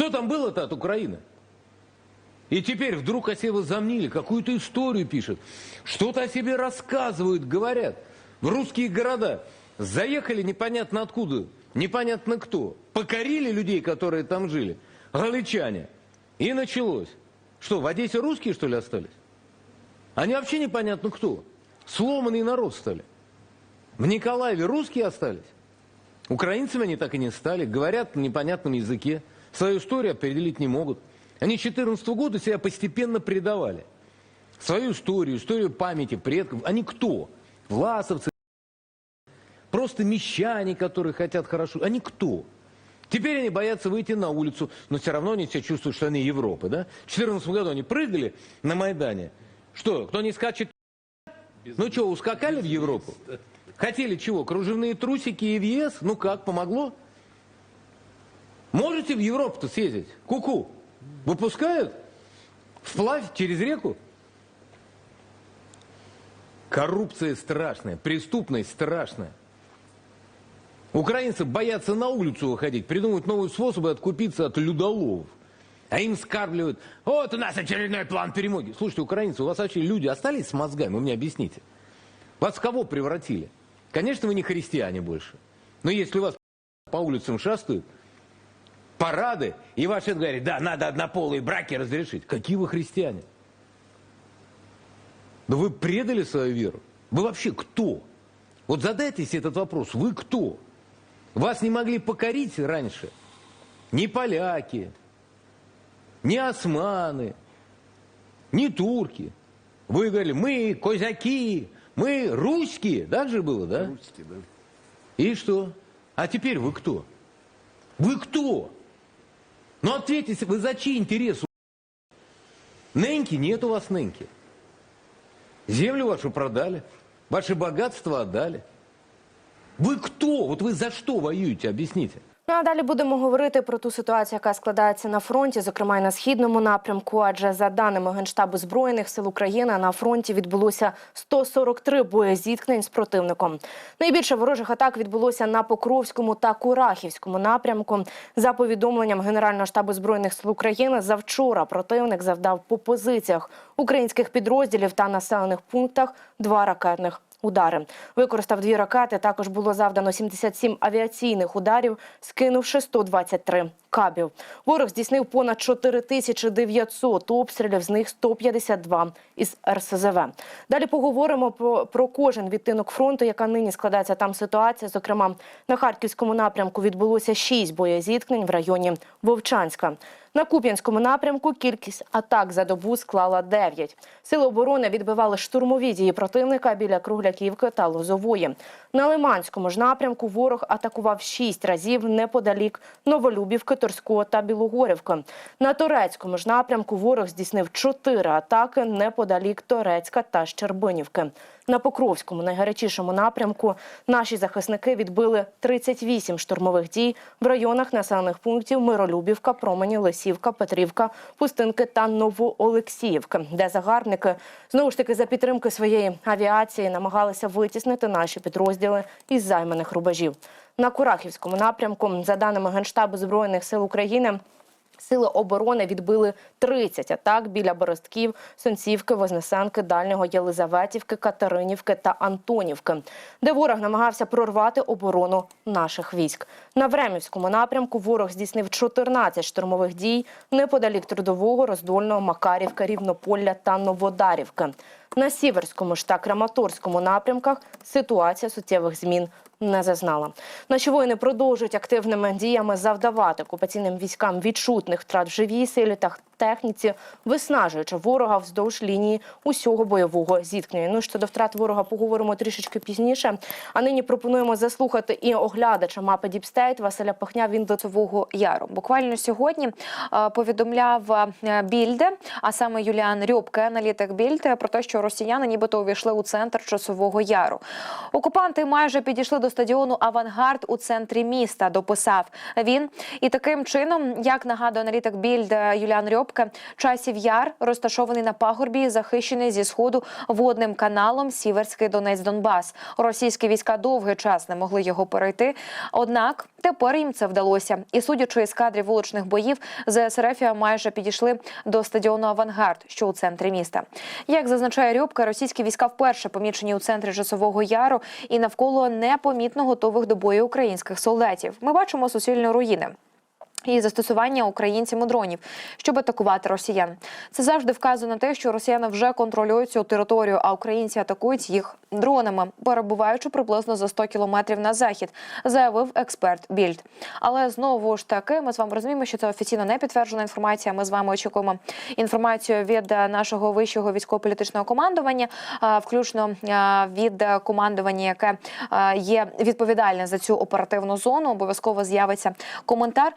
Что там было-то от Украины? И теперь вдруг о себе возомнили, какую-то историю пишут, что-то о себе рассказывают, говорят. В русские города заехали непонятно откуда, непонятно кто. Покорили людей, которые там жили, галичане. И началось. Что, в Одессе русские, что ли, остались? Они вообще непонятно кто. Сломанный народ стали. В Николаеве русские остались. Украинцами они так и не стали. Говорят на непонятном языке. Свою историю определить не могут. Они 14 года себя постепенно предавали. Свою историю, историю памяти предков. Они кто? Власовцы, просто мещане, которые хотят хорошо. Они кто? Теперь они боятся выйти на улицу, но все равно они себя чувствуют, что они Европы. Да? В 2014 году они прыгали на Майдане. Что, кто не скачет? Ну что, ускакали в Европу? Хотели чего? Кружевные трусики и в ЕС? Ну как, помогло? Можете в Европу-то съездить? Ку-ку. Выпускают? Вплавь через реку? Коррупция страшная, преступность страшная. Украинцы боятся на улицу выходить, придумывают новые способы откупиться от людоловов. А им скармливают, вот у нас очередной план перемоги. Слушайте, украинцы, у вас вообще люди остались с мозгами? Вы мне объясните. Вас в кого превратили? Конечно, вы не христиане больше. Но если вас по улицам шастают, парады, и ваш это говорит, да, надо однополые браки разрешить. Какие вы христиане? Да вы предали свою веру. Вы вообще кто? Вот задайтесь этот вопрос. Вы кто? Вас не могли покорить раньше ни поляки, ни османы, ни турки. Вы говорили, мы козаки, мы русские. Так же было, да? Русский, да. И что? А теперь вы кто? Вы кто? Ну ответьте, вы за чьи интересы? Неньки? Нет у вас неньки. Землю вашу продали, ваше богатство отдали. Вы кто? Вот вы за что воюете, объясните. Ну а далі будемо говорити про ту ситуацію, яка складається на фронті, зокрема й на східному напрямку. Адже за даними Генштабу збройних сил України на фронті відбулося 143 боєзіткнень з противником. Найбільше ворожих атак відбулося на Покровському та Курахівському напрямку. За повідомленням Генерального штабу збройних сил України, завчора противник завдав по позиціях українських підрозділів та населених пунктах два ракетних удари. Використав дві ракети. Також було завдано 77 авіаційних ударів, скинувши 123 кабів. Ворог здійснив понад 4900 обстрілів, з них 152 із РСЗВ. Далі поговоримо про, про кожен відтинок фронту, яка нині складається там ситуація. Зокрема, на харківському напрямку відбулося 6 боєзіткнень в районі Вовчанська. На Куп'янському напрямку кількість атак за добу склала 9. Сили оборони відбивали штурмові дії противника біля Кругляківки та Лозової. На Лиманському ж напрямку ворог атакував 6 разів неподалік Новолюбівки, Торського та Білогорівки. На Торецькому ж напрямку ворог здійснив 4 атаки неподалік Торецька та Щербинівки. На Покровському найгарячішому напрямку наші захисники відбили 38 штурмових дій в районах населених пунктів Миролюбівка, Промені, Лисівка, Петрівка, Пустинки та Новоолексіївки, де загарбники знову ж таки за підтримки своєї авіації намагалися витіснити наші підрозділи із займаних рубежів. На Курахівському напрямку, за даними Генштабу збройних сил України. Сили оборони відбили 30 атак біля Боростків, Сонцівки, Вознесенки, Дальнього Єлизаветівки, Катеринівки та Антонівки, де ворог намагався прорвати оборону наших військ. На Времівському напрямку ворог здійснив 14 штурмових дій неподалік Трудового, Роздольного, Макарівки, Рівнополля та Новодарівки. На Сіверському ж та Краматорському напрямках ситуація суттєвих змін не зазнала. Наші воїни продовжують активними діями завдавати окупаційним військам відчутних втрат в живій силі та техніці, виснажуючи ворога вздовж лінії усього бойового зіткнення. Ну щодо втрат ворога поговоримо трішечки пізніше. А нині пропонуємо заслухати і оглядача мапи Діпстейт Василя Пахня. Він до Цового Яру. Буквально сьогодні е, повідомляв е, Більде, а саме Юліан Рьобке, аналітик Більде, про те, що росіяни нібито увійшли у центр часового яру. Окупанти майже підійшли до стадіону Авангард у центрі міста. Дописав він. І таким чином, як нагадує аналітик Більд Юліан Рьобке, часів яр розташований на пагорбі, захищений зі сходу водним каналом Сіверський Донець Донбас. Російські війська довгий час не могли його перейти. Однак тепер їм це вдалося. І судячи із кадрів вуличних боїв, ЗСРФ майже підійшли до стадіону Авангард, що у центрі міста. Як зазначає Рьобка, російські війська вперше помічені у центрі Часового Яру і навколо непомітно готових до бою українських солдатів. Ми бачимо суцільні руїни. І застосування українцями дронів, щоб атакувати росіян, це завжди вказує на те, що росіяни вже контролюють цю територію, а українці атакують їх дронами, перебуваючи приблизно за 100 кілометрів на захід, заявив експерт Більд. Але знову ж таки, ми з вами розуміємо, що це офіційно не підтверджена інформація. Ми з вами очікуємо інформацію від е, нашого вищого військово-політичного командування, е, включно е, від командування, яке є відповідальне за цю оперативну зону. Обов'язково з'явиться коментар.